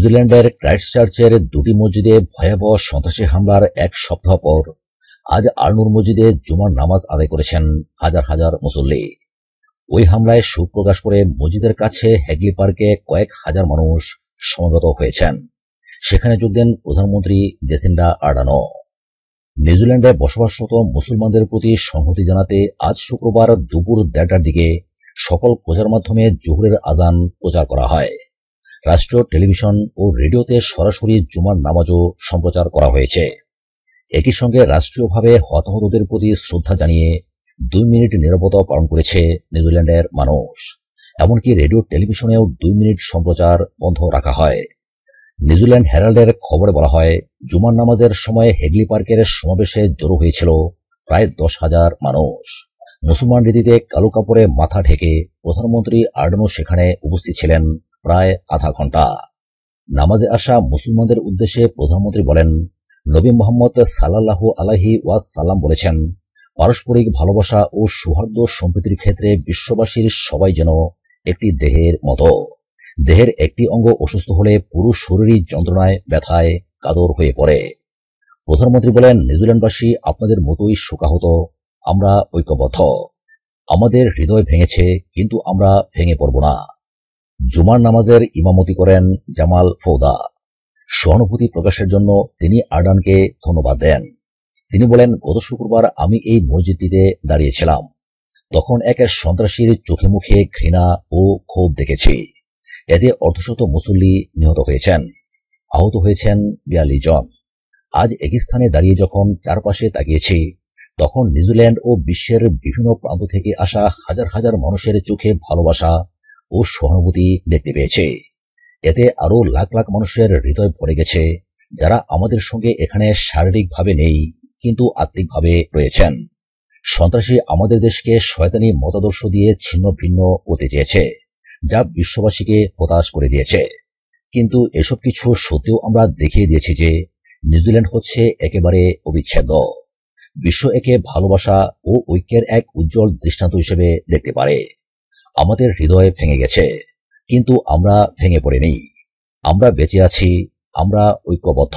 নিউজিল্যান্ডের ক্রাইস্টচার্চের দুটি মসজিদে ভয়াবহ সন্ত্রাসী হামলার এক সপ্তাহ পর আজ আর্নুর মসজিদে জুমার নামাজ আদায় করেছেন হাজার হাজার মুসল্লি। ওই হামলায় শোক প্রকাশ করে মসজিদের কাছে হ্যাগলি পার্কে কয়েক হাজার মানুষ সমবেত হয়েছেন। সেখানে যোগ দেন প্রধানমন্ত্রী জেসিন্ডা আর্ডানো। নিউজিল্যান্ডে বসবাসরত মুসলমানদের প্রতি সংহতি জানাতে আজ শুক্রবার দুপুর দেড়টার দিকে সকল প্রচার মাধ্যমে জোহরের আজান প্রচার করা হয়। রাষ্ট্রীয় টেলিভিশন ও রেডিওতে সরাসরি জুমার নামাজও সম্প্রচার করা হয়েছে। একই সঙ্গে রাষ্ট্রীয়ভাবে হতাহতদের প্রতি শ্রদ্ধা জানিয়ে দুই মিনিট নিরাপত্তা পালন করেছে নিউজিল্যান্ডের মানুষ। এমনকি রেডিও টেলিভিশনেও দুই মিনিট সম্প্রচার বন্ধ রাখা হয়। নিউজিল্যান্ড হেরাল্ডের খবরে বলা হয়, জুমার নামাজের সময় হেগলি পার্কের সমাবেশে জড়ো হয়েছিল প্রায় দশ হাজার মানুষ। মুসলমান রীতিতে কালো কাপড়ে মাথা ঢেকে প্রধানমন্ত্রী আর্ডনো সেখানে উপস্থিত ছিলেন। প্রায় আধা ঘণ্টা নামাজে আসা মুসলমানদের উদ্দেশ্যে প্রধানমন্ত্রী বলেন, নবী মোহাম্মদ সাল্লাহ আলাহি ওয়াজ সাল্লাম বলেছেন, পারস্পরিক ভালোবাসা ও সৌহার্দ্য সম্প্রীতির ক্ষেত্রে বিশ্ববাসীর সবাই যেন একটি দেহের মতো। দেহের একটি অঙ্গ অসুস্থ হলে পুরো শরীরই যন্ত্রণায়, ব্যথায় কাদর হয়ে পড়ে। প্রধানমন্ত্রী বলেন, নিউজিল্যান্ডবাসী আপনাদের মতোই শোকাহত, আমরা ঐক্যবদ্ধ। আমাদের হৃদয় ভেঙেছে, কিন্তু আমরা ভেঙে পড়ব না। জুমার নামাজের ইমামতি করেন জামাল ফৌদা। সহানুভূতি প্রকাশের জন্য তিনি আর্ডানকে ধন্যবাদ দেন। তিনি বলেন, গত শুক্রবার আমি এই মসজিদটিতে দাঁড়িয়েছিলাম। তখন এক সন্ত্রাসীর চোখে মুখে ঘৃণা ও ক্ষোভ দেখেছি। এতে অর্ধশত মুসল্লি নিহত হয়েছেন। আহত হয়েছেন বিয়াল্লিশ জন। আজ একই স্থানে দাঁড়িয়ে যখন চারপাশে তাকিয়েছি, তখন নিউজিল্যান্ড ও বিশ্বের বিভিন্ন প্রান্ত থেকে আসা হাজার হাজার মানুষের চোখে ভালোবাসা ও সহানুভূতি দেখতে পেয়েছে। এতে আরও লাখ লাখ মানুষের হৃদয় ভরে গেছে, যারা আমাদের সঙ্গে এখানে শারীরিকভাবে নেই, কিন্তু আত্মিকভাবে রয়েছেন। সন্ত্রাসী আমাদের দেশকে শয়তানি মতাদর্শ দিয়ে ছিন্ন ভিন্ন করতে চেয়েছে, যা বিশ্ববাসীকে হতাশ করে দিয়েছে। কিন্তু এসব কিছু সত্ত্বেও আমরা দেখিয়ে দিয়েছি যে নিউজিল্যান্ড হচ্ছে একেবারে অবিচ্ছেদ্য। বিশ্ব একে ভালোবাসা ও ঐক্যের এক উজ্জ্বল দৃষ্টান্ত হিসেবে দেখতে পারে। আমাদের হৃদয় ভেঙে গেছে, কিন্তু আমরা ভেঙে পড়েনি। আমরা বেঁচে আছি, আমরা ঐক্যবদ্ধ।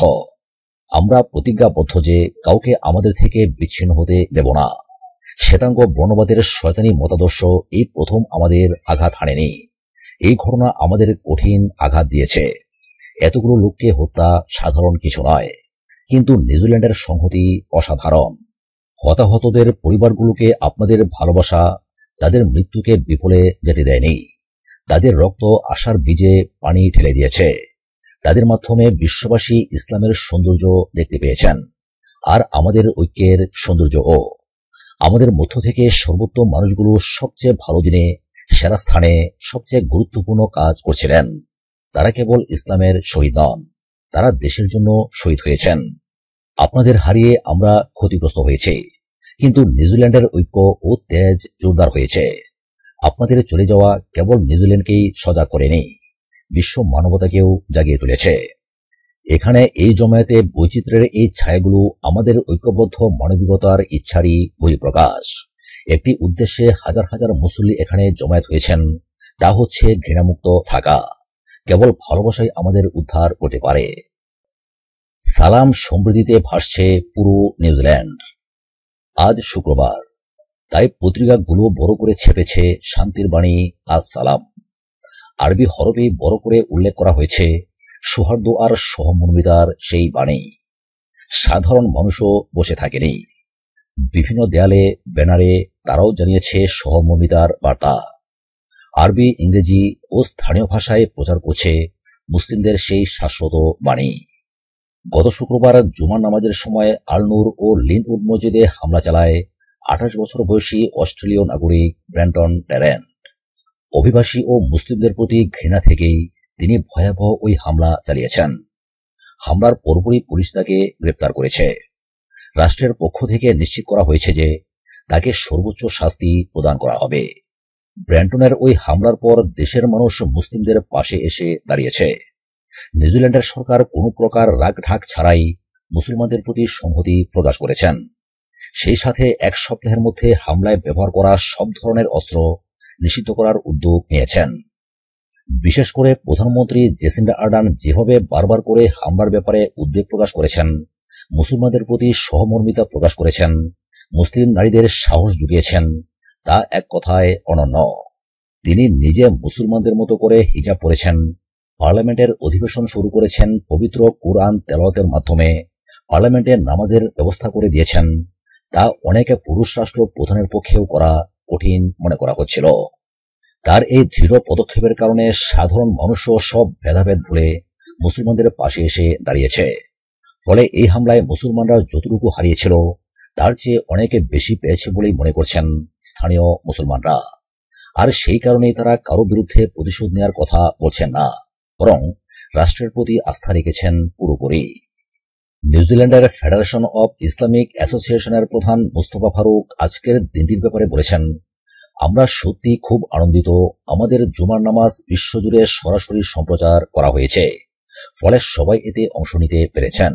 আমরা প্রতিজ্ঞাবদ্ধ যে কাউকে আমাদের থেকে বিচ্ছিন্ন হতে দেব না। শ্বেতাঙ্গ বর্ণবাদের শয়তানি মতাদর্শ এই প্রথম আমাদের আঘাত হানেনি। এই ঘটনা আমাদের কঠিন আঘাত দিয়েছে। এতগুলো লোককে হত্যা সাধারণ কিছু নয়, কিন্তু নিউজিল্যান্ডের সংহতি অসাধারণ। হতাহতদের পরিবারগুলোকে আপনাদের ভালোবাসা তাদের মৃত্যুকে বিফলে যেতে দেয়নি। তাদের রক্ত আশার বীজে পানি ঠেলে দিয়েছে। তাদের মাধ্যমে বিশ্ববাসী ইসলামের সৌন্দর্য দেখতে পেয়েছেন। আর আমাদের ঐক্যের সৌন্দর্যও। আমাদের মধ্য থেকে সর্বোত্তম মানুষগুলো সবচেয়ে ভালো দিনে, সেরা স্থানে সবচেয়ে গুরুত্বপূর্ণ কাজ করছিলেন। তারা কেবল ইসলামের শহীদ নন, তারা দেশের জন্য শহীদ হয়েছেন। আপনাদের হারিয়ে আমরা ক্ষতিগ্রস্ত হয়েছি। কিন্তু নিউজিল্যান্ডের ঐক্য ও তেজ জোরদার হয়েছে। আপনাদের চলে যাওয়া কেবল নিউজিল্যান্ডকেই সজাগ করেনি বিশ্ব মানবতাকেও জাগিয়ে তুলেছে। এখানে এই জমায়েতে বৈচিত্র্যের এই ছায়াগুলো আমাদের ঐক্যবদ্ধ মানবিকতার ইচ্ছারই বহিঃপ্রকাশ। একটি উদ্দেশ্যে হাজার হাজার মুসল্লি এখানে জমায়েত হয়েছেন, তা হচ্ছে ঘৃণামুক্ত থাকা। কেবল ভালোবাসাই আমাদের উদ্ধার করতে পারে। সালাম সমৃদ্ধিতে ভাসছে পুরো নিউজিল্যান্ড। আজ শুক্রবার। তাই পত্রিকাগুলো বড় করে ছেপেছে শান্তির বাণী আজ সালাম। আরবি হরফে বড় করে উল্লেখ করা হয়েছে, সৌহার্দ্য আর সহমর্মিতার সেই বাণী। সাধারণ মানুষও বসে থাকেনি। বিভিন্ন দেয়ালে, ব্যানারে তারাও জানিয়েছে সহমর্মিতার বার্তা। আরবি, ইংরেজি ও স্থানীয় ভাষায় প্রচার করছে মুসলিমদের সেই শাশ্বত বাণী। গত শুক্রবার জুমার নামাজের সময় আলনুর ও লিনউড মসজিদে হামলা চালায় আঠাশ বছর বয়সী অস্ট্রেলীয় নাগরিক ব্র্যান্টন ট্যারেন্ট অভিবাসী ও মুসলিমদের প্রতি ঘৃণা থেকেই তিনি ভয়াবহ ওই হামলা চালিয়েছেন। হামলার পরপরই পুলিশ তাকে গ্রেপ্তার করেছে। রাষ্ট্রের পক্ষ থেকে নিশ্চিত করা হয়েছে যে তাকে সর্বোচ্চ শাস্তি প্রদান করা হবে। ব্র্যান্টনের ওই হামলার পর দেশের মানুষ মুসলিমদের পাশে এসে দাঁড়িয়েছে। নিউজিল্যান্ডের সরকার কোনো প্রকার রাগ ঢাক ছাড়াই মুসলমানদের প্রতি সংহতি প্রকাশ করেছেন। সেই সাথে এক সপ্তাহের মধ্যে হামলায় ব্যবহার করা সব ধরনের অস্ত্র নিষিদ্ধ করার উদ্যোগ নিয়েছেন। বিশেষ করে প্রধানমন্ত্রী জেসিন্ডা আর্ডান যেভাবে বারবার করে হামলার ব্যাপারে উদ্বেগ প্রকাশ করেছেন, মুসলমানদের প্রতি সহমর্মিতা প্রকাশ করেছেন, মুসলিম নারীদের সাহস জুগিয়েছেন, তা এক কথায় অনন্য। তিনি নিজে মুসলমানদের মতো করে হিজাব পরেছেন পার্লামেন্টের অধিবেশন শুরু করেছেন পবিত্র কুরআন তেলাওয়াতের মাধ্যমে। পার্লামেন্টে নামাজের ব্যবস্থা করে দিয়েছেন। তা অনেকে পুরুষ রাষ্ট্র প্রধানের পক্ষেও করা কঠিন মনে করা হচ্ছিল। তার এই দৃঢ় পদক্ষেপের কারণে সাধারণ মানুষও সব ভেদাভেদ ভুলে মুসলমানদের পাশে এসে দাঁড়িয়েছে। ফলে এই হামলায় মুসলমানরা যতটুকু হারিয়েছিল, তার চেয়ে অনেকে বেশি পেয়েছে বলেই মনে করছেন স্থানীয় মুসলমানরা। আর সেই কারণেই তারা কারও বিরুদ্ধে প্রতিশোধ নেওয়ার কথা বলছেন না। বরং রাষ্ট্রের প্রতি আস্থা রেখেছেন পুরোপুরি। নিউজিল্যান্ডের ফেডারেশন অব ইসলামিক অ্যাসোসিয়েশনের প্রধান মুস্তফা ফারুক আজকের দিনটির ব্যাপারে বলেছেন, আমরা সত্যি খুব আনন্দিত। আমাদের জুমার নামাজ বিশ্বজুড়ে সরাসরি সম্প্রচার করা হয়েছে। ফলে সবাই এতে অংশ নিতে পেরেছেন।